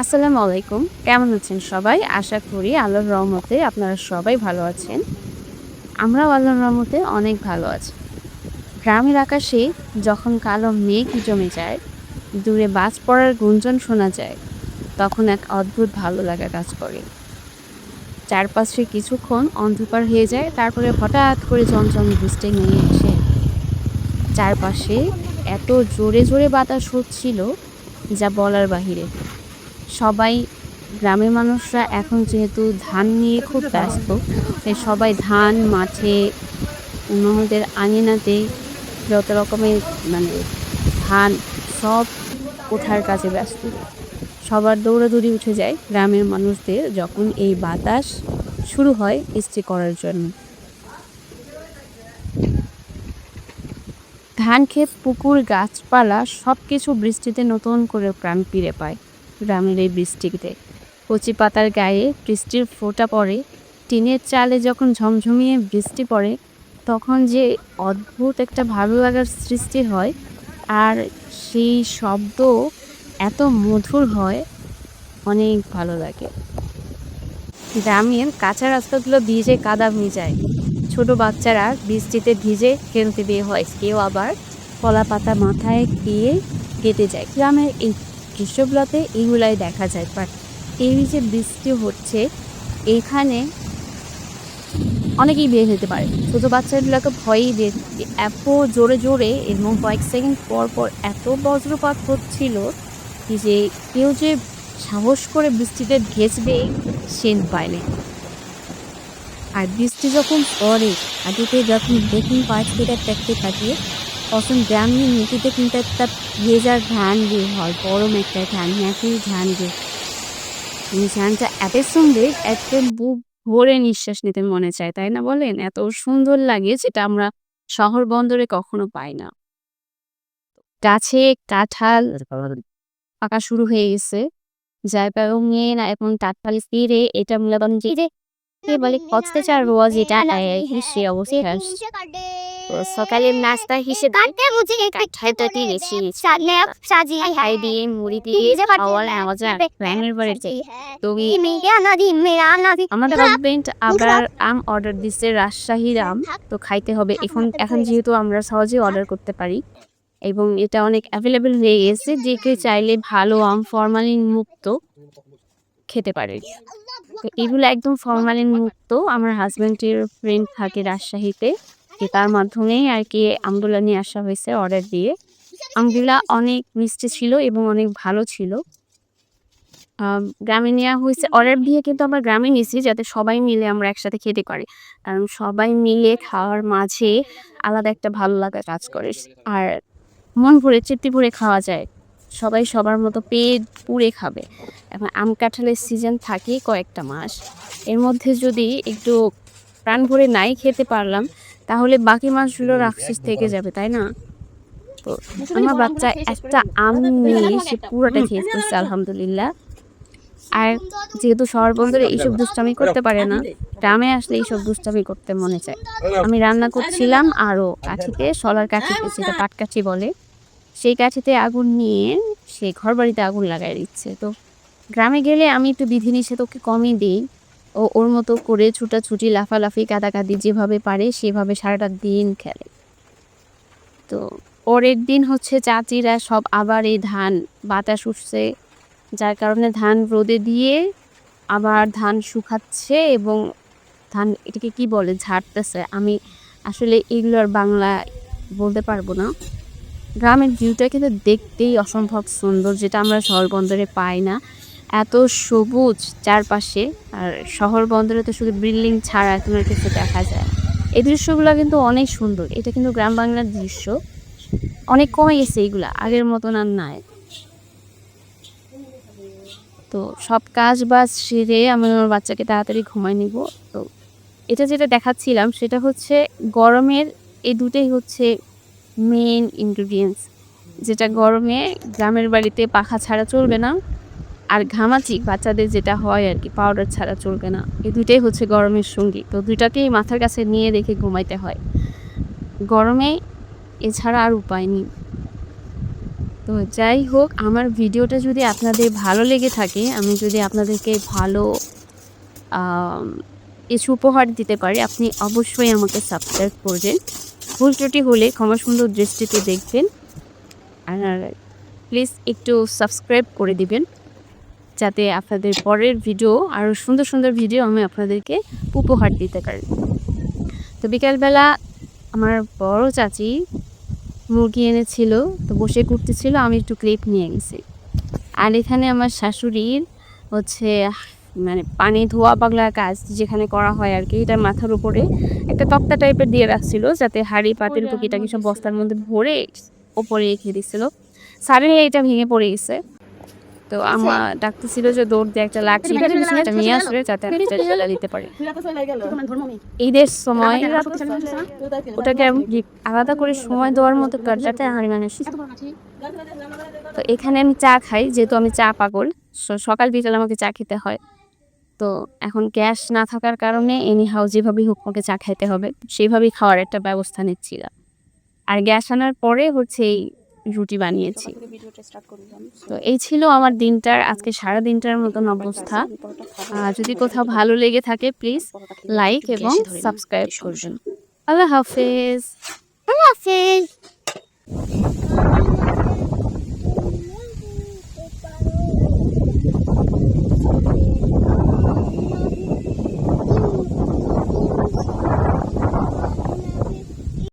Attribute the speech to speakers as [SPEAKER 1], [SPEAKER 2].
[SPEAKER 1] আসসালামু আলাইকুম। কেমন আছেন সবাই? আশা করি আল্লাহর রহমতে আপনারা সবাই ভালো আছেন। আমরাও আল্লাহর রহমতে অনেক ভালো আছি। গ্রামের আকাশে যখন কালো মেঘ জমে যায়, দূরে বাজ পড়ার গুঞ্জন শোনা যায়, তখন এক অদ্ভুত ভালো লাগা কাজ করে। চারপাশে কিছুক্ষণ অন্ধকার হয়ে যায়, তারপরে হঠাৎ করে জমজম বৃষ্টি নিয়ে এসে চারপাশে এত জোরে জোরে বাতাস হচ্ছিল যা বলার বাহিরে। সবাই গ্রামের মানুষরা এখন যেহেতু ধান নিয়ে খুব ব্যস্ত, তাই সবাই ধান, মাঠে অন্যদের আঙিনাতে যত রকমের মানে ধান সব ওঠার কাজে ব্যস্ত। সবার দৌড়াদৌড়ি উঠে যায় গ্রামের মানুষদের যখন এই বাতাস শুরু হয় ইস্ত্রি করার জন্য। ধান, ক্ষেত, পুকুর, গাছপালা সব কিছু বৃষ্টিতে নতুন করে প্রাণ ফিরে পায়। গ্রামের এই বৃষ্টিতে। কচি পাতার গায়ে বৃষ্টির ফোঁটা পড়ে। টিনের চালে যখন ঝমঝমিয়ে বৃষ্টি পড়ে, তখন যে অদ্ভুত একটা ভালো লাগার সৃষ্টি হয় আর সেই শব্দ এত মধুর হয়, অনেক ভালো লাগে। গ্রামের কাঁচা রাস্তাগুলো ভিজে কাদা ভিজায়। ছোট বাচ্চারা বৃষ্টিতে ভিজে খেলতে বের হয়। কেউ আবার কলা পাতা মাথায় দিয়ে কেটে যায়। গ্রামের এই দৃশ্যগুলোতে এইগুলাই দেখা যায় বাট এই যে বৃষ্টি হচ্ছে, এখানে অনেকেই বের হতে পারে। ছোটো বাচ্চাগুলোকে ভয়ই বের এত জোরে জোরে এবং কয়েক সেকেন্ড পর পর এত বজ্রপাত হচ্ছিল যে কেউ যে সাহস করে বৃষ্টিতে ঘেঁচবে সে পায়নি। আর বৃষ্টি যখন পড়ে আদিতে যখন দেখুন পাঁচ থেকে দেখতে থাকে তখন গ্রামের নদীতে কিন্তু একটা ভেজার ধান বের হয় গরম একটা ধান একই ধান বের এই ধানটা এত সুন্দর একটা বুক ভরে নিঃশ্বাস নিতে মনে চায়, তাই না বলেন? এত সুন্দর লাগে যেটা আমরা শহর বন্দরে কখনো পাই না। গাছে কাঁঠাল পাকা শুরু হয়ে গেছে যার কারণে এখন কাঁঠাল ফিরে এটা মূলত যে কি বলে কচতে চার রোজ এটা সে অবস্থায় আসছে তো সকালের নাস্তা হিসেবে কাঁঠালটা দিয়েছি খাই দিয়ে মুড়ি দিয়ে খাওয়ার মজা। গ্রামের বাড়িতে তুমি আমাদের হাজবেন্ড আবার আম অর্ডার দিচ্ছে রাজশাহীর আম তো খাইতে হবে। এখন এখন যেহেতু আমরা সহজে অর্ডার করতে পারি এবং এটা অনেক অ্যাভেলেবেল হয়ে গেছে যে কেউ চাইলে ভালো আম ফরমালিন মুক্ত খেতে পারে। এগুলো একদম ফরমালিন মুক্ত। আমার হাজব্যান্ডের ফ্রেন্ড থাকে রাজশাহীতে তার মাধ্যমেই আর কি আমগুলো নিয়ে আসা হয়েছে অর্ডার দিয়ে। আমগুলা অনেক মিষ্টি ছিল এবং অনেক ভালো ছিল। গ্রামে নেওয়া হয়েছে অর্ডার দিয়ে কিন্তু আমরা গ্রামে নিয়েছি যাতে সবাই মিলে আমরা একসাথে খেতে পারি। কারণ সবাই মিলে খাওয়ার মাঝে আলাদা একটা ভালো লাগা কাজ করে। আর মন ভরে তৃপ্তি ভরে খাওয়া যায়। সবাই সবার মতো পেট পুড়ে খাবে। এখন আম কাঁঠালের সিজন থাকে কয়েকটা মাস। এর মধ্যে যদি একটু প্রাণ ভরে নাই খেতে পারলাম তাহলে বাকি মাসগুলো রাক্ষস থেকে যাবে তাই না? তো আমার বাচ্চা একটা আম নিয়ে সে পুরোটা খেয়ে ফেলছে আলহামদুলিল্লাহ। আর যেহেতু শহর বন্দরে এইসব দুষ্টামি করতে পারে না গ্রামে আসলে এইসব দুষ্টামি করতে মনে চায়। আমি রান্না করছিলাম আরও কাঠিতে সলার কাঠিতে যেটা পাটকাঠি বলে। সেই কাঠিতে আগুন নিয়ে সে ঘর বাড়িতে আগুন লাগাই দিচ্ছে। তো গ্রামে গেলে আমি একটু বিধিনিষেধ ওকে কমই দিই। ও ওর মতো করে ছুটাছুটি, লাফালাফি, কাদাকাদি যেভাবে পারে সেভাবে সারাটা দিন খেলে। তো পরের দিন হচ্ছে চাচিরা সব আবার এই ধান, বাতাস উঠছে, যার কারণে ধান রোদে দিয়ে আবার ধান শুকাচ্ছে এবং ধান এটাকে কি বলে, ঝাড়তেছে। আমি আসলে এগুলোর বাংলা বলতে পারব না। গ্রামের ভিউটা কিন্তু দেখতেই অসম্ভব সুন্দর, যেটা আমরা শহর বন্দরে পাই না। এত সবুজ চারপাশে, আর শহর বন্দরে তো শুধু বিল্ডিং ছাড়া কোনো কিছু দেখা যায় এই দৃশ্যগুলো কিন্তু অনেক সুন্দর, এটা কিন্তু গ্রাম বাংলার দৃশ্য। অনেক কমে গেছে এইগুলা, আগের মতন আর নাই। তো সব কাজ বাজ সেরে আমি আমার বাচ্চাকে তাড়াতাড়ি ঘুমাই নিব। তো এটা যেটা দেখাচ্ছিলাম, সেটা হচ্ছে গরমের এই দুটোই হচ্ছে মেন ইনগ্রিডিয়েন্টস যেটা গরমে গ্রামের বাড়িতে পাখা ছাড়া চলবে না, আর ঘামাচি বাচ্চাদের যেটা হয় আর কি পাউডার ছাড়া চলবে না। এই দুইটাই হচ্ছে গরমের সঙ্গী। তো দুইটাকেই মাথার কাছে নিয়ে রেখে ঘুমাইতে হয়। গরমে এছাড়া আর উপায় নেই। তো যাই হোক, আমার ভিডিওটা যদি আপনাদের ভালো লেগে থাকে, আমি যদি আপনাদেরকে ভালো কিছু উপহার দিতে পারি, আপনি অবশ্যই আমাকে সাবস্ক্রাইব করবেন। ভুল ত্রুটি হলে ক্ষমা সুন্দর দৃষ্টিতে দেখবেন। আর প্লিজ একটু সাবস্ক্রাইব করে দিবেন, যাতে আপনাদের পরের ভিডিও আরও সুন্দর সুন্দর ভিডিও আমি আপনাদেরকে উপহার দিতে পারি। তো বিকালবেলা আমার বড় চাচি মুরগি এনেছিল, তো বসে করতেছিল আমি একটু ক্লিপ নিয়ে গেছি আর এখানে আমার শাশুড়ির হচ্ছে মানে পানি ধোয়া পাগলা কাজ যেখানে করা হয় আর কি এটা মাথার উপরে একটা তক্তা টাইপের দিয়ে রাখছিল যাতে হাড়ি পাতিল টুকিটাকি সব বস্তার মধ্যে ভরে ওপরে রেখে দিছিল। সাডেনলি এটা ভেঙে পড়ে গেছে। তো আমার ডাকতেছিল যে দৌড় দিয়ে একটা লাঠি এটা নিয়ে আসবে যাতে আমি জ্বালা দিতে পারে। ঈদের সময় ওটাকে আমি আলাদা করে সময় দেওয়ার মতো কার্যটা হারি মানুষ তো এখানে আমি চা খাই যেহেতু আমি চা পাগল সকাল বিকাল আমাকে চা খেতে হয়। তো এখন গ্যাস না থাকার কারণে এনি হাউ যেভাবেই হোক আমাকে চা খাইতে হবে সেইভাবেই খাওয়ার একটা ব্যবস্থা নিচ্ছিলাম আর গ্যাস আনার পরে হচ্ছে এই রুটি বানিয়েছি। তো এই ছিল আমার দিনটার আজকে সারা দিনটার মতন অবস্থা। যদি কোথাও ভালো লেগে থাকে প্লিজ লাইক এবং সাবস্ক্রাইব করবেন। আল্লাহ হাফেজ। আল্লাহ হাফেজ।